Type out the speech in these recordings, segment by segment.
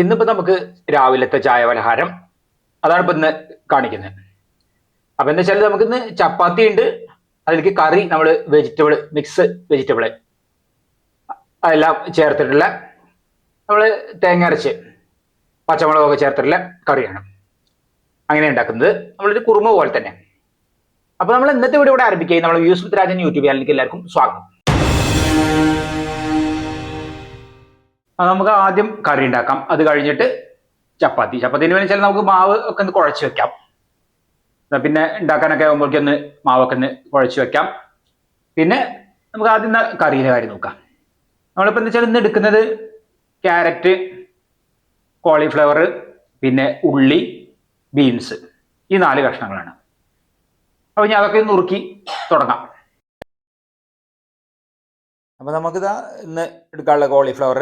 ഇന്നിപ്പോ നമുക്ക് രാവിലത്തെ ചായ പലഹാരം. അതാണ് ഇപ്പൊ ഇന്ന് കാണിക്കുന്നത് അപ്പൊ എന്താ വെച്ചാൽ നമുക്കിന്ന് ചപ്പാത്തി ഉണ്ട്. അതിലേക്ക് കറി നമ്മൾ വെജിറ്റബിൾ മിക്സ് വെജിറ്റബിൾ അതെല്ലാം ചേർത്തിട്ടുള്ള നമ്മൾ തേങ്ങ അരച്ച് പച്ചമുളകൊക്കെ ചേർത്തിട്ടുള്ള കറിയാണ്. അങ്ങനെ ഉണ്ടാക്കുന്നത്. നമ്മളൊരു കുറുമ പോലെ തന്നെ. അപ്പൊ നമ്മൾ ഇന്നത്തെ വീഡിയോ ഇവിടെ ആരംഭിക്കുകയും നമ്മൾ യൂസ് രാജൻ യൂട്യൂബ് ചാനലിലേക്ക് എല്ലാവർക്കും സ്വാഗതം. നമുക്ക് ആദ്യം കറി ഉണ്ടാക്കാം. അത് കഴിഞ്ഞിട്ട് ചപ്പാത്തി. ചപ്പാത്തിന് വേണ്ടി വെച്ചാൽ നമുക്ക് മാവ് ഒക്കെ ഒന്ന് കുഴച്ച് വെക്കാം. പിന്നെ ഉണ്ടാക്കാനൊക്കെ ആകുമ്പോഴേക്കും ഒന്ന് മാവൊക്കെ ഒന്ന് കുഴച്ച് വെക്കാം. പിന്നെ നമുക്ക് ആദ്യം കറിയിലെ കാര്യം നോക്കാം. നമ്മളിപ്പോൾ എന്താ വെച്ചാൽ ഇന്ന് എടുക്കുന്നത് ക്യാരറ്റ് കോളിഫ്ലവർ പിന്നെ ഉള്ളി ബീൻസ്. ഈ നാല് കഷ്ണങ്ങളാണ്. അപ്പോൾ ഞാൻ അതൊക്കെ നുറുക്കി തുടങ്ങാം. അപ്പോൾ നമുക്കിതാ ഇന്ന് എടുക്കാനുള്ള കോളിഫ്ലവർ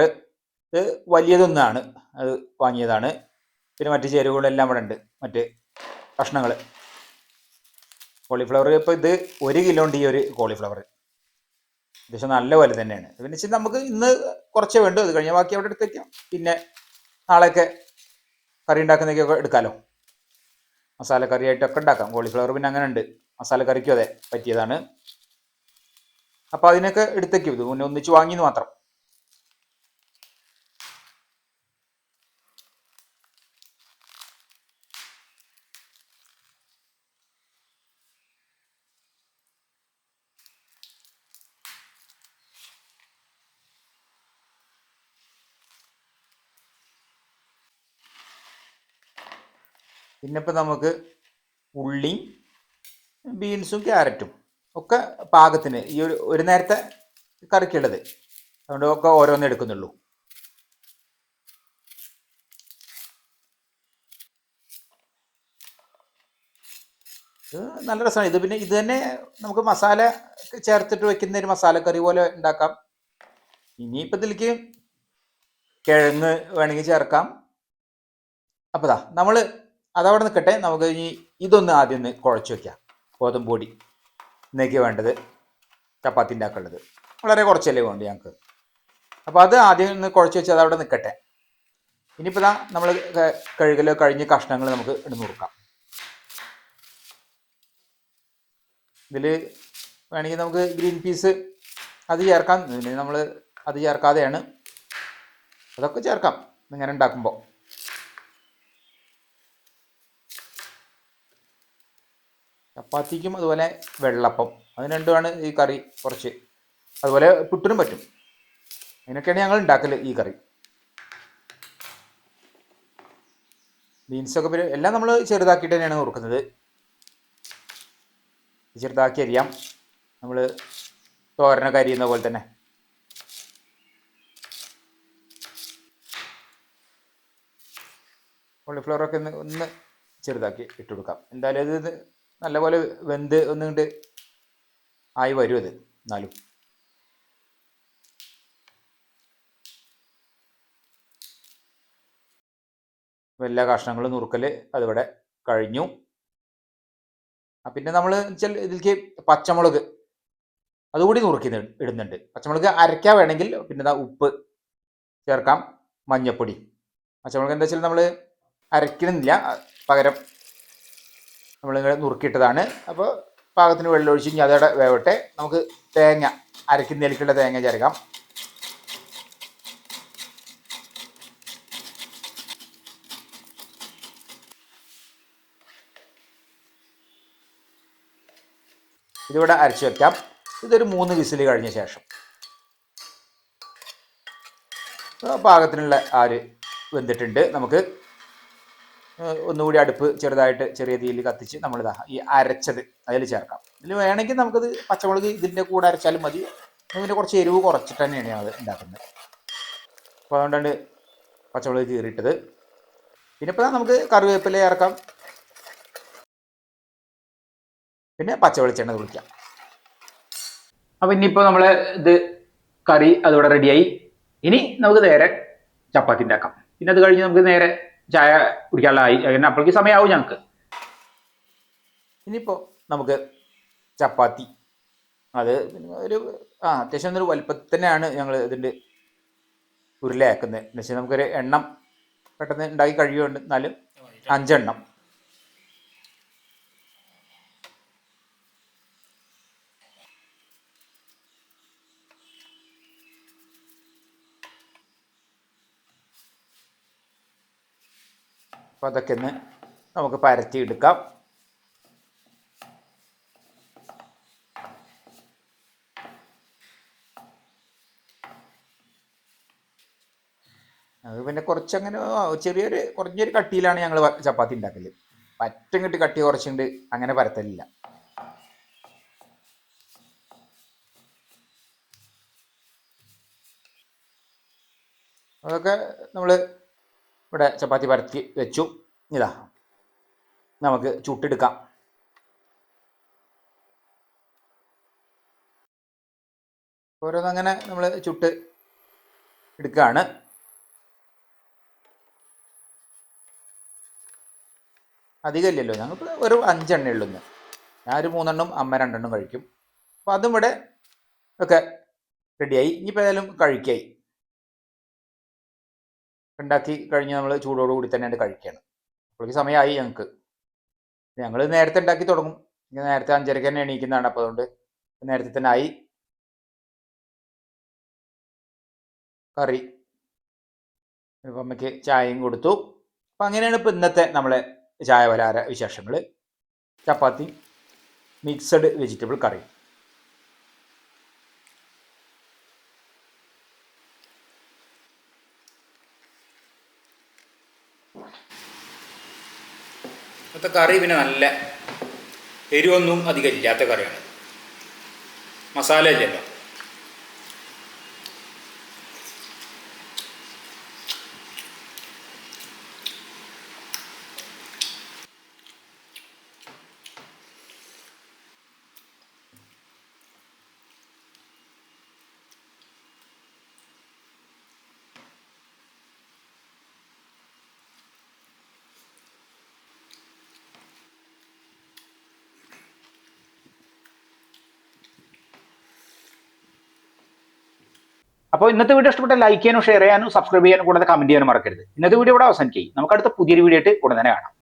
ഇത് വലിയതൊന്നാണ്. അത് വാങ്ങിയതാണ്. പിന്നെ മറ്റ് ചേരുവകളെല്ലാം ഇവിടെ ഉണ്ട് മറ്റ് കഷ്ണങ്ങൾ കോളിഫ്ലവർ ഇപ്പോൾ ഇത് ഒരു കിലോ ഉണ്ട് ഈ ഒരു കോളിഫ്ലവർ അത്യാവശ്യം നല്ല പോലെ തന്നെയാണ്. പിന്നെ വെച്ചാൽ നമുക്ക് ഇന്ന് കുറച്ചേ വേണ്ടു. അത് കഴിഞ്ഞാൽ ബാക്കി അവിടെ എടുത്തേക്കാം. പിന്നെ നാളെയൊക്കെ കറി ഉണ്ടാക്കുന്നതൊക്കെ എടുക്കാമല്ലോ മസാല കറിയായിട്ടൊക്കെ ഉണ്ടാക്കാം. കോളിഫ്ലവർ പിന്നെ അങ്ങനെ ഉണ്ട്. മസാല കറിക്കും അതെ പറ്റിയതാണ്. അപ്പോൾ അതിനൊക്കെ എടുത്തേക്കും. ഇത് മുന്നേ ഒന്നിച്ച് വാങ്ങിയെന്ന് മാത്രം. പിന്നെ ഇപ്പം നമുക്ക് ഉള്ളിയും ബീൻസും ക്യാരറ്റും ഒക്കെ പാകത്തിന് ഈ ഒരു ഒരു നേരത്തെ കറിക്കുള്ളത് അതുകൊണ്ട് ഒക്കെ ഓരോന്ന് എടുക്കുന്നുള്ളൂ. ഇത് നല്ല രസമാണ്. ഇത് പിന്നെ ഇത് തന്നെ നമുക്ക് മസാല ചേർത്തിട്ട് വെക്കുന്ന ഒരു മസാലക്കറി പോലെ ഉണ്ടാക്കാം. ഇനിയിപ്പോൾ ഇതിലേക്ക് കിഴങ്ങ് വേണമെങ്കിൽ ചേർക്കാം. അപ്പോൾ നമ്മൾ അതവിടെ നിൽക്കട്ടെ. നമുക്ക് ഇനി ഇതൊന്ന് ആദ്യം ഒന്ന് കുഴച്ച് വെക്കാം ഗോതമ്പൊടി ഇന്നേക്ക് വേണ്ടത്. ചപ്പാത്തി ആക്കുള്ളത്. വളരെ കുറച്ചല്ലേ വേണ്ടു ഞങ്ങൾക്ക്. അപ്പോൾ അത് ആദ്യം ഒന്ന് കുഴച്ച് വെച്ച് അതവിടെ നിൽക്കട്ടെ. ഇനിയിപ്പോൾ ഇതാ നമ്മൾ കഴുകലോ കഴിഞ്ഞ് കഷ്ണങ്ങൾ നമുക്ക് ഇടുന്ന് കൊടുക്കാം. ഇതിൽ വേണമെങ്കിൽ നമുക്ക് ഗ്രീൻ പീസ് അത് ചേർക്കാം. നമ്മൾ അത് ചേർക്കാതെയാണ്. അതൊക്കെ ചേർക്കാം. ഇങ്ങനെ ഉണ്ടാക്കുമ്പോൾ. ചപ്പാത്തിക്കും അതുപോലെ വെള്ളപ്പം. അതിന് രണ്ടുമാണ് ഈ കറി കുറച്ച്. അതുപോലെ പുട്ടിനും പറ്റും. അതിനൊക്കെയാണ് ഞങ്ങൾ ഉണ്ടാക്കൽ ഈ കറി. ബീൻസൊക്കെ പിന്നെ എല്ലാം നമ്മൾ ചെറുതാക്കിയിട്ട് തന്നെയാണ് നുറുക്കുന്നത്. ചെറുതാക്കി അരിയാം. നമ്മൾ തോരനൊക്കെ അരിയുന്ന പോലെ തന്നെ. കോളിഫ്ലവറൊക്കെ ഒന്ന് ഒന്ന് ചെറുതാക്കി ഇട്ട് കൊടുക്കാം. എന്തായാലും ഇത് നല്ലപോലെ വെന്ത് ഒന്നുകൊണ്ട് ആയി വരും അത് എന്നാലും. എല്ലാ കഷ്ണങ്ങളും നുറുക്കൽ അതിവിടെ കഴിഞ്ഞു. പിന്നെ നമ്മൾ വെച്ചാൽ ഇതിലേക്ക് പച്ചമുളക് അതുകൂടി നുറുക്കി ഇട- ഇടുന്നുണ്ട്. പച്ചമുളക് അരയ്ക്കാൻ വേണമെങ്കിൽ പിന്നെ ഉപ്പ് ചേർക്കാം മഞ്ഞപ്പൊടി. പച്ചമുളക് എന്താ വെച്ചാൽ നമ്മൾ അരയ്ക്കണമെന്നില്ല പകരം നമ്മളിങ്ങനെ നുറുക്കിയിട്ടതാണ്. അപ്പോൾ പാകത്തിന് വെള്ളം ഒഴിച്ച് ഇനി അതോടെ വേവട്ടെ. നമുക്ക് തേങ്ങ അരക്കുന്നതിലേക്കുള്ള തേങ്ങ ചേർക്കാം ഇതിവിടെ അരച്ച് വയ്ക്കാം ഇതൊരു മൂന്ന് വിസിൽ കഴിഞ്ഞ ശേഷം. പാകത്തിനുള്ള ആര് വെന്തിട്ടുണ്ട്. നമുക്ക് ഒന്നുകൂടി അടുപ്പ് ചെറുതായിട്ട് ചെറിയ തീയിൽ കത്തിച്ച് നമ്മൾ ഇതാ ഈ അരച്ചത് അതിൽ ചേർക്കാം. ഇതിൽ വേണമെങ്കിൽ നമുക്കത് പച്ചമുളക് ഇതിന്റെ കൂടെ അരച്ചാലും മതി. ഇതിന്റെ കുറച്ച് എരിവ് കുറച്ചിട്ട് തന്നെയാണ് അത് ഉണ്ടാക്കുന്നത്. അപ്പോൾ അതുകൊണ്ടാണ് പച്ചമുളക് കീറിയിട്ടത്. പിന്നെ ഇപ്പോൾ നമുക്ക് കറിവേപ്പില ചേർക്കാം. പിന്നെ പച്ചവെളിച്ചെണ്ണ കുളിക്കാം അപ്പം ഇനിയിപ്പോൾ നമ്മൾ ഇത് കറി അതിവിടെ റെഡിയായി. ഇനി നമുക്ക് നേരെ ചപ്പാത്തി ഉണ്ടാക്കാം പിന്നെ അത് കഴിഞ്ഞ് നമുക്ക് നേരെ ചായ കുടിക്കാനുള്ള ആയി അങ്ങനെ അപ്പോഴേക്ക് സമയമാവും ഞങ്ങൾക്ക്. ഇനിയിപ്പോൾ നമുക്ക് ചപ്പാത്തി. അത് പിന്നെ ഒരു ആ അത്യാവശ്യം ഒരു വലുപ്പത്തിനാണ് തന്നെയാണ് ഞങ്ങൾ ഇതിന്റെ ഉരുളയാക്കുന്നത്. എന്ന് വെച്ചാൽ നമുക്കൊരു എണ്ണം പെട്ടെന്ന് ഉണ്ടാക്കി കഴിയുമുണ്ട് എന്നാലും അഞ്ചെണ്ണം. അപ്പോൾ അതൊക്കെ ഒന്ന് നമുക്ക് പരത്തിയെടുക്കാം. അത് പിന്നെ കുറച്ചങ്ങനെ ചെറിയൊരു കുറഞ്ഞൊരു കട്ടിയിലാണ് ഞങ്ങൾ ചപ്പാത്തി ഉണ്ടാക്കൽ. പറ്റും കിട്ടി കട്ടി കുറച്ചുണ്ട് അങ്ങനെ പരത്തലില്ല. അതൊക്കെ നമ്മൾ ഇവിടെ ചപ്പാത്തി പരത്തി വെച്ചു. ഇതാ നമുക്ക് ചുട്ടെടുക്കാം. ഓരോന്നങ്ങനെ നമ്മൾ ചുട്ട് എടുക്കുകയാണ് അധികമില്ലല്ലോ ഞങ്ങൾക്ക് ഒരു അഞ്ചെണ്ണേ ഉള്ളൂ ഇന്ന്. ഒരു മൂന്നെണ്ണം അമ്മ രണ്ടെണ്ണം കഴിക്കും. അപ്പോൾ അതും ഇവിടെ ഒക്കെ റെഡിയായി ഇനിയിപ്പോൾ ഏതായാലും കഴിക്കായി. ഉണ്ടാക്കി കഴിഞ്ഞ് നമ്മൾ ചൂടോടുകൂടി തന്നെ അങ്ങട് കഴിക്കുകയാണ് അപ്പോഴേക്ക് സമയമായി ഞങ്ങൾക്ക് ഞങ്ങൾ നേരത്തെ ഉണ്ടാക്കി തുടങ്ങും. ഞാൻ നേരത്തെ അഞ്ചരക്ക് തന്നെ എണീക്കുന്നതാണ്. അപ്പോൾ അതുകൊണ്ട് നേരത്തെ തന്നെ ആയി. കറി. അമ്മയ്ക്ക് ചായയും കൊടുത്തു. അപ്പം അങ്ങനെയാണ് ഇപ്പം ഇന്നത്തെ നമ്മളെ ചായ പലഹാര വിശേഷങ്ങൾ ചപ്പാത്തി മിക്സഡ് വെജിറ്റബിൾ കറി. ഇന്നത്തെ കറി പിന്നെ നല്ല എരിവൊന്നും അധികം ഇല്ലാത്ത കറിയാണ്. മസാല ഇല്ലല്ലോ. അപ്പോൾ ഇന്നത്തെ വീഡിയോ ഇഷ്ടപ്പെട്ട ലൈക്ക് ചെയ്യാനും ഷെയർ ചെയ്യാനും സബ്സ്ക്രൈബ് ചെയ്യാനും കൂടാതെ കമന്റ് ചെയ്യാനും മറക്കരുത്. ഇന്നത്തെ വീഡിയോ ഇവിടെ അവസാനിക്കും നമുക്ക് അടുത്ത പുതിയൊരു വീഡിയോ ആയിട്ട് ഉടനെ കാണാം.